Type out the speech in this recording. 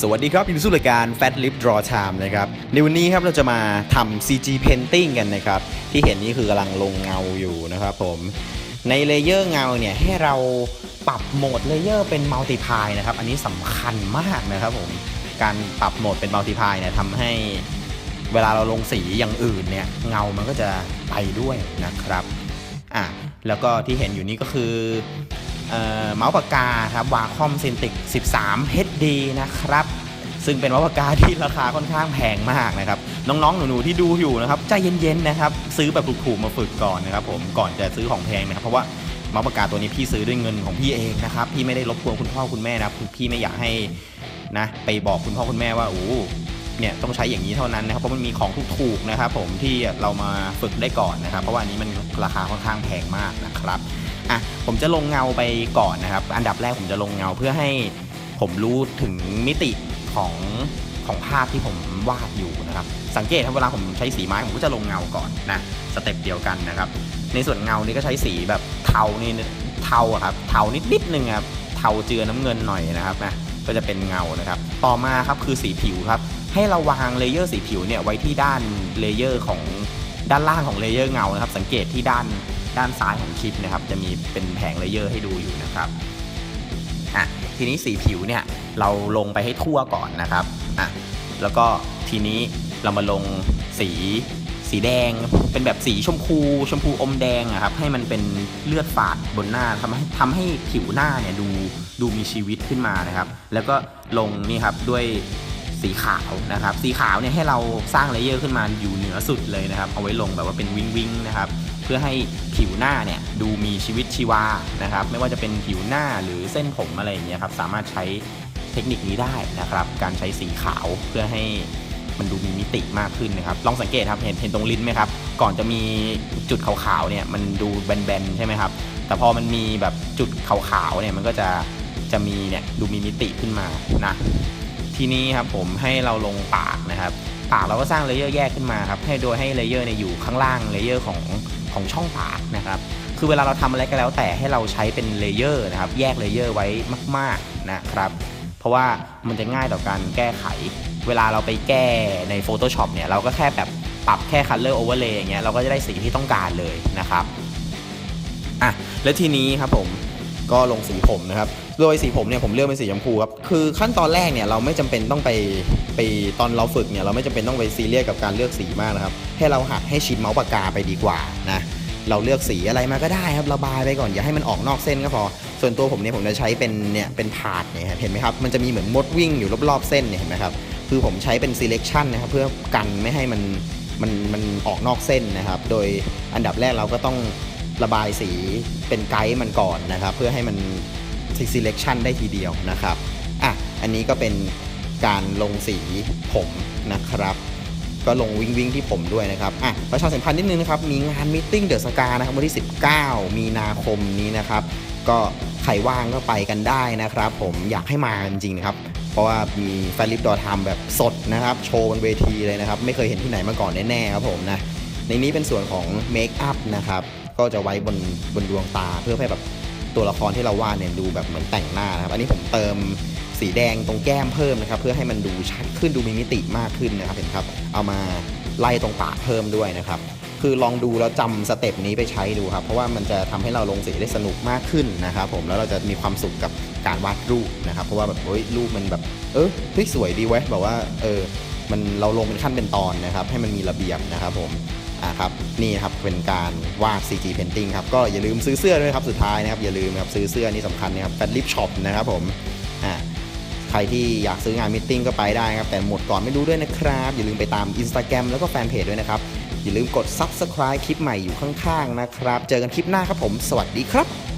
สวัสดีครับยินดีสู่รายการ Fat Lip Draw Time นะครับ ในวันนี้ครับเราจะมาทำ CG Painting กันนะครับ ที่เห็นนี่คือกำลังลงเงาอยู่นะครับผม ในเลเยอร์เงาเนี่ยให้เราปรับโหมดเลเยอร์เป็น Multiply นะครับ อันนี้สำคัญมากนะครับผม การปรับโหมดเป็น Multiply เนี่ยทำให้เวลาเราลงสีอย่างอื่นเนี่ยเงามันก็จะไปด้วยนะครับ อะแล้วก็ที่เห็นอยู่นี่ก็คือ มาส์ปากกาครับวาคอมซินติก 13 HD นะครับ ซึ่งเป็นเมาส์ปากกาที่ราคาค่อนข้างแพงมากนะครับ น้องๆ หนูๆ ที่ดูอยู่นะครับ ใจเย็นๆ นะครับ ซื้อแบบถูกๆ มาฝึกก่อนนะครับผม ก่อนจะซื้อของแพงนะครับ เพราะว่าเมาส์ปากกาตัวนี้พี่ซื้อด้วยเงินของพี่เองนะครับ พี่ไม่ได้รบกวนคุณพ่อคุณแม่นะพี่ไม่อยากให้นะไปบอกคุณพ่อคุณแม่ว่าโอ้เนี่ยต้องใช้อย่างนี้เท่านั้นนะครับเพราะมันมีของถูกๆนะครับผมที่เรามาฝึกได้ก่อนนะครับ เพราะว่าอันนี้มันราคาค่อนข้างแพงมากนะครับ อะผมจะลงเงาไปก่อนนะครับ อันดับแรกผมจะลงเงาเพื่อให้ผมรู้ถึงมิติของของภาพที่ผมวาดอยู่นะครับ สังเกตครับเวลาผมใช้สีไม้ผมก็จะลงเงาก่อนนะสเต็ปเดียวกันนะครับ ในส่วนเงานี่ก็ใช้สีแบบเทานี่เทาครับเทานิดนิดนึงครับเทาเจือน้ำเงินหน่อยนะครับนะก็จะเป็นเงานะครับ ต่อมาครับคือสีผิวครับ ให้เราวางเลเยอร์สีผิวเนี่ยไว้ที่ด้านเลเยอร์ของด้านล่างของเลเยอร์เงานะครับ สังเกตที่ด้าน ด้านซ้ายของคลิปนะครับ จะมีเป็นแผงเลเยอร์ให้ดูอยู่นะครับอะทีนี้สีผิวเนี่ยเราลงไปให้ทั่วก่อนนะครับอะแล้วก็ทีนี้เรามาลงสีสีแดงเป็นแบบสีชมพูชมพูอมแดงอะครับให้มันเป็นเลือดฝาดบนหน้าทำให้ทำให้ผิวหน้าเนี่ยดูดูมีชีวิตขึ้นมานะครับ แล้วก็ลงนี่ครับด้วย สีขาวนะครับ สีขาวเนี่ยให้เราสร้างเลเยอร์ขึ้นมาอยู่เหนือสุดเลยนะครับ เอาไว้ลงแบบว่าเป็นวิงวิงนะครับ เพื่อให้ผิวหน้าเนี่ยดูมีชีวิตชีวานะครับ ไม่ว่าจะเป็นผิวหน้าหรือเส้นผมอะไรอย่างเงี้ยครับ สามารถใช้เทคนิคนี้ได้นะครับ การใช้สีขาวเพื่อให้มันดูมีมิติมากขึ้นนะครับ ลองสังเกตครับ เห็นเห็นตรงลิ้นไหมครับ ก่อนจะมีจุดขาวๆเนี่ย มันดูแบนๆใช่ไหมครับ แต่พอมันมีแบบจุดขาวๆเนี่ย มันก็จะจะมีเนี่ยดูมีมิติขึ้นมานะ ทีนี้ครับผมให้เราลงปากนะครับปากเราก็สร้างเลเยอร์แยกขึ้นมาครับให้โดยให้เลเยอร์เนี่ยอยู่ข้างล่างเลเยอร์ของของช่องปากนะครับคือเวลาเราทำอะไรก็แล้วแต่ให้เราใช้เป็นเลเยอร์นะครับแยกเลเยอร์ไว้มากๆนะครับเพราะว่ามันจะง่ายต่อการแก้ไข เวลาเราไปแก้ใน Photoshop เนี่ยเราก็แค่แบบปรับแค่ Color Overlay อย่างเงี้ยเราก็จะได้สีที่ต้องการเลยนะครับอะแล้วทีนี้ครับผมก็ลงสีผมนะครับ โดยสีผมเนี่ยผมเลือกเป็นสีชมพูครับคือขั้นตอนแรกเนี่ยเราไม่จำเป็นต้องไปไปตอนเราฝึกเนี่ยเราไม่จำเป็นต้องไปซีเรียสกับการเลือกสีมากนะครับให้เราหัดให้ชินเมาส์ปากกาไปดีกว่านะเราเลือกสีอะไรมาก็ได้ครับระบายไปก่อนอย่าให้มันออกนอกเส้นก็พอ ส่วนตัวผมเนี่ยผมจะใช้เป็นเนี่ยเป็นพาดเนี่ยเห็นไหมครับมันจะมีเหมือนมดวิ่งอยู่รอบๆเส้นเนี่ยเห็นไหมครับคือผมใช้เป็น selection นะครับเพื่อกันไม่ให้มันมันมันออกนอกเส้นนะครับ โดยอันดับแรกเราก็ต้องระบายสีเป็นไกด์มันก่อนนะครับ เพื่อให้มัน selection ได้ทีเดียวนะครับอะอันนี้ก็เป็นการลงสีผมนะครับก็ลงวิ่งวิ่งที่ผมด้วยนะครับอะประชาสัมพันธ์นิดนึงนะครับ มีงานมิทติ้งเดอะสกานะครับวันที่ 19 มีนาคมนี้นะครับ ก็ใครว่างก็ไปกันได้นะครับ ผมอยากให้มาจริงๆนะครับ เพราะว่ามีแฟนลิปดอทำแบบสดนะครับ โชว์บนเวทีเลยนะครับ ไม่เคยเห็นที่ไหนมาก่อนแน่ๆครับผมนะ ในนี้เป็นส่วนของเมคอัพนะครับ ก็จะไว้บนบนดวงตาเพื่อให้แบบ ตัวละครที่เราวาดเนี่ยดูแบบเหมือนแต่งหน้านะครับอันนี้ผมเติมสีแดงตรงแก้มเพิ่มนะครับ เพื่อให้มันดูชัดขึ้นดูมีมิติมากขึ้นนะครับเห็นครับ เอามาไล่ตรงปากเพิ่มด้วยนะครับ คือลองดูแล้วจำสเต็ปนี้ไปใช้ดูครับ เพราะว่ามันจะทำให้เราลงสีได้สนุกมากขึ้นนะครับ ผมแล้วเราจะมีความสุขกับการวาดรูปนะครับ เพราะว่าแบบเฮ้ยรูปมันแบบ เออเฮ้ยสวยดีเว้ยแบบว่าเออมันเราลงเป็นขั้นเป็นตอนนะครับ ให้มันมีระเบียบนะครับผม อ่าครับนี่ครับเป็นการวาด CG Painting ครับก็อย่าลืมซื้อเสื้อด้วยครับสุดท้ายนะครับอย่าลืมครับซื้อเสื้อนี่สำคัญนะครับแฟนลิฟช็อปนะครับผมอ่าใครที่อยากซื้องานมิทติ้งก็ไปได้ครับแต่หมดก่อนไม่รู้ด้วยนะครับ อย่าลืมไปตาม Instagram แล้วก็แฟนเพจด้วยนะครับอย่าลืมกด Subscribe คลิปใหม่อยู่ข้างๆนะครับ เจอกันคลิปหน้าครับผม สวัสดีครับ